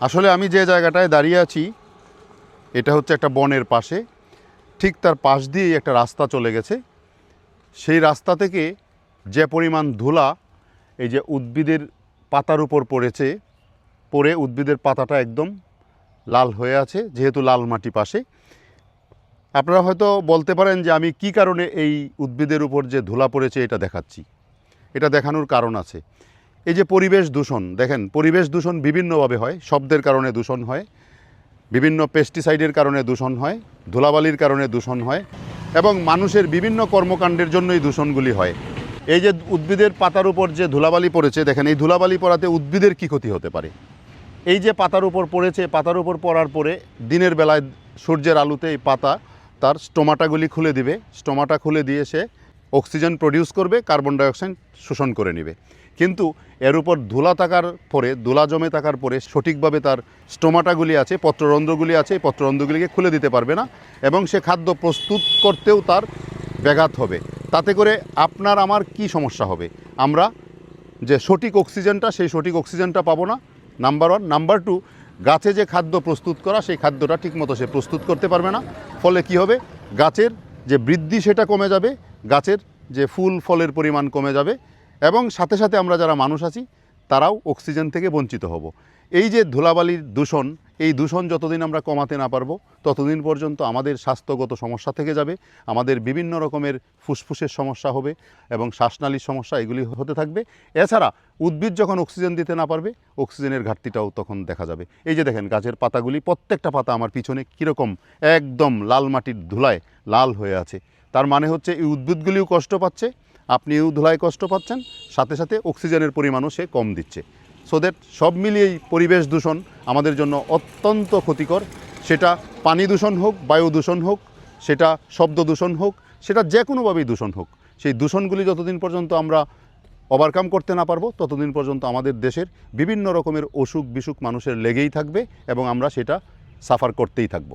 আসলে আমি যে জায়গাটায় দাঁড়িয়ে আছি, এটা হচ্ছে একটা বনের পাশে। ঠিক তার পাশ দিয়েই একটা রাস্তা চলে গেছে। সেই রাস্তা থেকে যে পরিমাণ ধুলা, এই যে উদ্ভিদের পাতার উপর পড়েছে, পড়ে উদ্ভিদের পাতাটা একদম লাল হয়ে আছে, যেহেতু লাল মাটি পাশে। আপনারা হয়তো বলতে পারেন যে আমি কি কারণে এই উদ্ভিদের উপর যে ধুলা পড়েছে এটা দেখাচ্ছি। এটা দেখানোর কারণ আছে। এই যে পরিবেশ দূষণ, দেখেন, পরিবেশ দূষণ বিভিন্নভাবে হয়, শব্দের কারণে দূষণ হয়, বিভিন্ন পেস্টিসাইডের কারণে দূষণ হয়, ধুলাবালির কারণে দূষণ হয়, এবং মানুষের বিভিন্ন কর্মকাণ্ডের জন্যই দূষণগুলি হয়। এই যে উদ্ভিদের পাতার উপর যে ধুলাবালি পড়েছে, দেখেন, এই ধুলাবালি পড়াতে উদ্ভিদের কি ক্ষতি হতে পারে? এই যে পাতার উপর পড়েছে, পাতার উপর পড়ার পরে দিনের বেলায় সূর্যের আলোতে এই পাতা তার স্টোমাটাগুলি খুলে দিবে। স্টোমাটা খুলে দিয়ে সে অক্সিজেন প্রডিউস করবে, কার্বন ডাইঅক্সাইড শোষণ করে নেবে। কিন্তু এর উপর ধুলা থাকার পরে, ধুলা জমে থাকার পরে সঠিকভাবে তার স্টোমাটাগুলি আছে, পত্ররন্ধ্রগুলি আছে, এই পত্ররন্ধ্রগুলিকে খুলে দিতে পারবে না এবং সে খাদ্য প্রস্তুত করতেও তার ব্যাঘাত হবে। তাতে করে আপনার আমার কি সমস্যা হবে? আমরা যে সঠিক অক্সিজেনটা, সেই সঠিক অক্সিজেনটা পাবো না। নাম্বার ওয়ান নাম্বার টু গাছে যে খাদ্য প্রস্তুত করা, সেই খাদ্যটা ঠিকমতো সে প্রস্তুত করতে পারবে না। ফলে কি হবে? গাছের যে বৃদ্ধি, সেটা কমে যাবে। গাছের যে ফুল ফলের পরিমাণ কমে যাবে এবং সাথে সাথে আমরা যারা মানুষ আছি, তারাও অক্সিজেন থেকে বঞ্চিত হব। এই যে ধুলাবালির দূষণ, এই দূষণ যতদিন আমরা কমাতে না পারব, ততদিন পর্যন্ত আমাদের স্বাস্থ্যগত সমস্যা থেকে যাবে, আমাদের বিভিন্ন রকমের ফুসফুসের সমস্যা হবে এবং শ্বাসনালীর সমস্যা, এগুলি হতে থাকবে। এছাড়া উদ্ভিদ যখন অক্সিজেন দিতে না পারবে, অক্সিজেনের ঘাটতিটাও তখন দেখা যাবে। এই যে দেখেন, গাছের পাতাগুলি, প্রত্যেকটা পাতা আমার পিছনে কীরকম একদম লাল মাটির ধুলায় লাল হয়ে আছে। তার মানে হচ্ছে এই উদ্ভিদগুলিও কষ্ট পাচ্ছে, আপনিও ধুলায় কষ্ট পাচ্ছেন, সাথে সাথে অক্সিজেনের পরিমাণও সে কম দিচ্ছে। সো দ্যাট সব মিলিয়েই পরিবেশ দূষণ আমাদের জন্য অত্যন্ত ক্ষতিকর। সেটা পানি দূষণ হোক, বায়ু দূষণ হোক, সেটা শব্দ দূষণ হোক, সেটা যে কোনোভাবেই দূষণ হোক, সেই দূষণগুলি যতদিন পর্যন্ত আমরা ওভারকাম করতে না পারব, ততদিন পর্যন্ত আমাদের দেশের বিভিন্ন রকমের অসুখ বিসুখ মানুষের লেগেই থাকবে এবং আমরা সেটা সাফার করতেই থাকব।